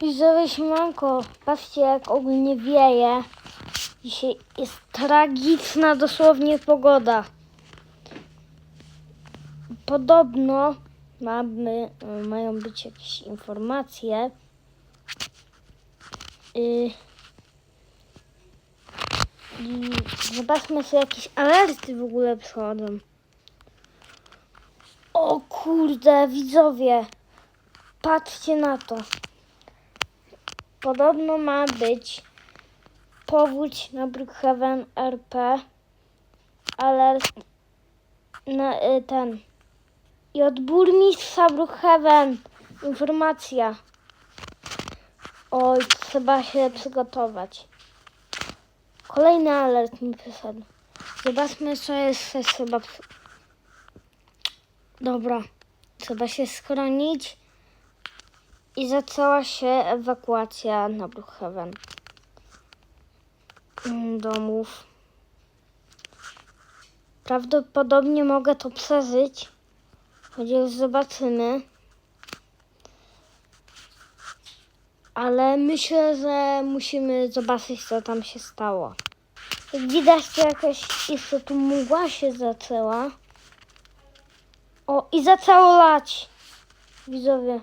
Widzowie siemanko, patrzcie jak ogólnie wieje. Dzisiaj jest tragiczna dosłownie pogoda. Podobno mamy, mają być jakieś informacje. Y, I zobaczmy sobie jakieś alerty w ogóle przychodzą. O kurde, widzowie, patrzcie na to. Podobno ma być powódź na Brookhaven RP, ale na, y, ten i od burmistrza Brookhaven informacja. Oj, trzeba się przygotować. Kolejny alert mi przyszedł. Zobaczmy, co jest trzeba. Dobra, trzeba się schronić i zaczęła się ewakuacja na Brookhaven. Mm, Domów. Prawdopodobnie mogę to przeżyć, chociaż zobaczymy. Ale myślę, że musimy zobaczyć, co tam się stało. Jak widać, to jakaś tu mgła się zaczęła. O, i zaczęło lać. Widzowie.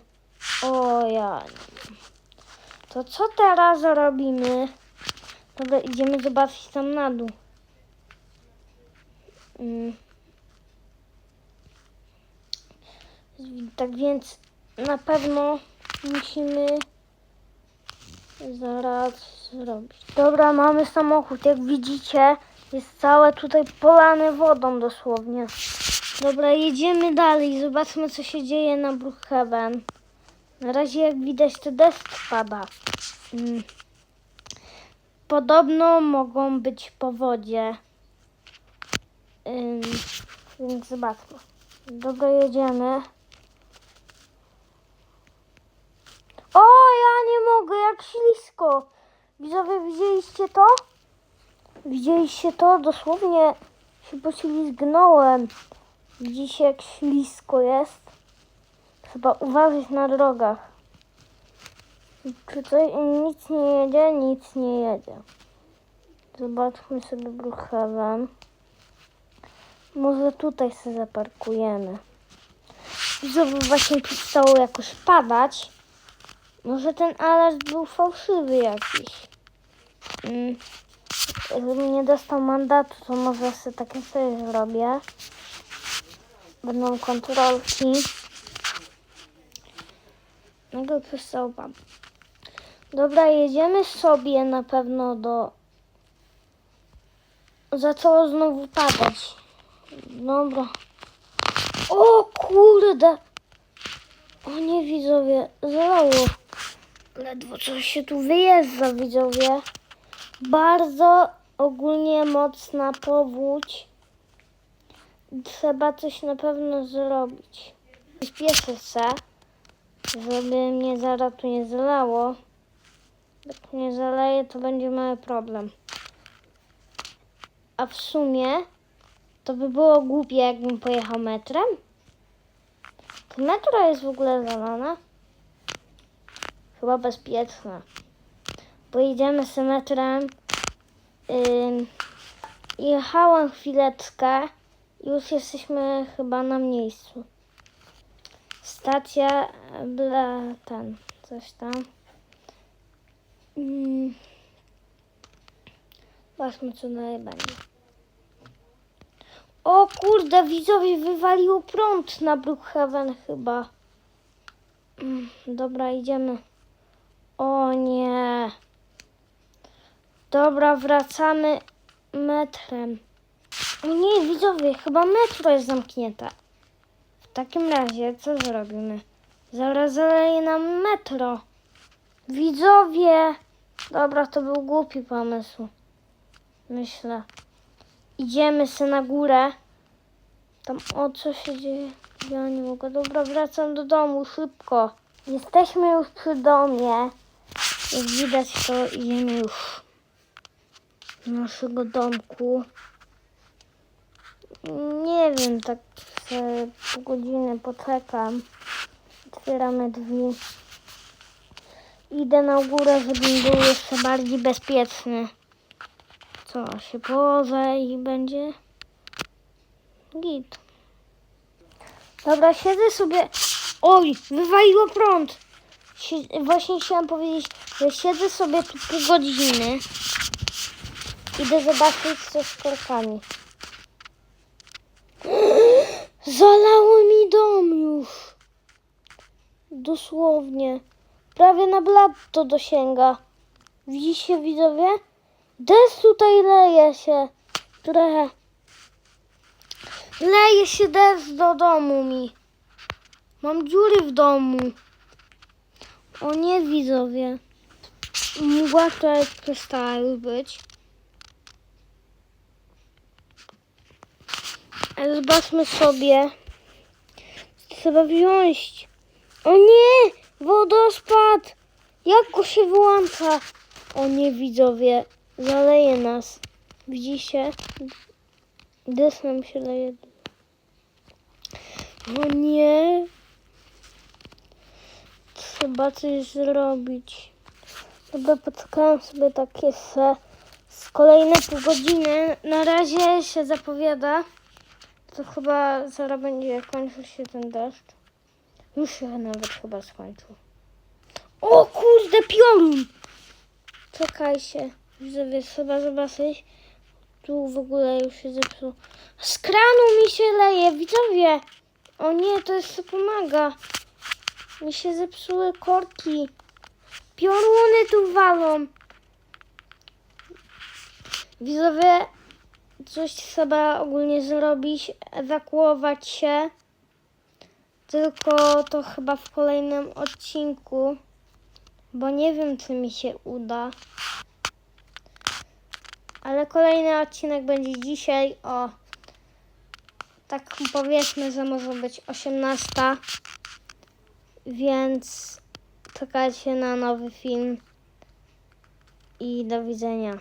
O ja. To co teraz robimy? Dobra, idziemy zobaczyć tam na dół. Mm. Tak więc na pewno musimy zaraz zrobić. Dobra, mamy samochód. Jak widzicie, jest całe tutaj polane wodą dosłownie. Dobra, jedziemy dalej. Zobaczmy, co się dzieje na Brookhaven. Na razie, jak widać, to deszcz pada. Mm. Podobno mogą być powodzie. Więc zobaczmy. Dobra, jedziemy. O, ja nie mogę, jak ślisko. Widzowie, widzieliście to? Widzieliście to? Dosłownie się poślizgnąłem. Widzicie, jak ślisko jest? Trzeba uważać na drogach. Czy coś, nic nie jedzie? Nic nie jedzie. Zobaczmy sobie Brookhaven. Może tutaj sobie zaparkujemy. Żeby właśnie przestało jakoś padać. Może ten alert był fałszywy jakiś. Mm. Gdybym nie dostał mandatu, to może sobie takie coś zrobię. Będą kontrolki. Przestał pan. Dobra, jedziemy sobie na pewno do... Zaczęło znowu padać. Dobra. O kurde! O nie widzowie, zalało. Ledwo coś się tu wyjeżdża widzowie. Bardzo ogólnie mocna powódź. Trzeba coś na pewno zrobić. Śpieszę się, żeby mnie zaraz tu nie zalało. Jak mnie zaleje, to będzie mały problem. A w sumie to by było głupie, jakbym pojechał metrem. To metro jest w ogóle zalane? Chyba bezpieczne. Pojedziemy z metrem. Ym, jechałem chwileczkę. Już jesteśmy chyba na miejscu. Stacja dla ten, coś tam. Mm. Zobaczmy, co dalej będzie. O kurde, widzowie, wywaliło prąd na Brookhaven chyba. Mm, Dobra, idziemy. O nie. Dobra, wracamy metrem. O nie, widzowie, chyba metro jest zamknięte. Takim razie, co zrobimy? Zaraz zaleje nam metro. Widzowie! Dobra, to był głupi pomysł. Myślę. Idziemy se na górę. Tam, o co się dzieje? Ja nie mogę. Dobra, wracam do domu, szybko. Jesteśmy już przy domie. Jak widać, to idziemy już do naszego domku. Nie wiem, tak pół godziny poczekam. Otwieramy drzwi. Idę na górę, żebym był jeszcze bardziej bezpieczny. Co, się położę i będzie git. Dobra, siedzę sobie... Oj, wywaliło prąd. Właśnie chciałam powiedzieć, że siedzę sobie tu pół godziny. Idę zobaczyć co z korkami. Zalało mi dom już. Dosłownie. Prawie na blat to dosięga. Widzicie widzowie? Deszcz tutaj leje się. Trochę. Leje się deszcz do domu mi. Mam dziury w domu. O nie widzowie. Mgła tutaj przestała już być. Zobaczmy sobie. Trzeba wziąć. O nie! Wodospad! Jak go się wyłącza? O nie, widzowie. Zaleje nas. Widzicie? Deszcz nam się leje. O nie! Trzeba coś zrobić. Dobra, poczekałem sobie tak jeszcze z kolejne pół godziny. Na razie się zapowiada. To chyba zaraz będzie kończył się ten deszcz. Już się nawet chyba skończył. O kurde, piorun! Czekajcie. Widzowie, trzeba zobaczyć. Tu w ogóle już się zepsuł. Z kranu mi się leje, widzowie! O nie, to jeszcze pomaga. Mi się zepsuły korki. Pioruny tu walą. Widzowie, coś trzeba ogólnie zrobić, ewakuować się. Tylko to chyba w kolejnym odcinku, bo nie wiem, czy mi się uda. Ale kolejny odcinek będzie dzisiaj o, tak powiedzmy, że może być 18. Więc czekajcie na nowy film i do widzenia.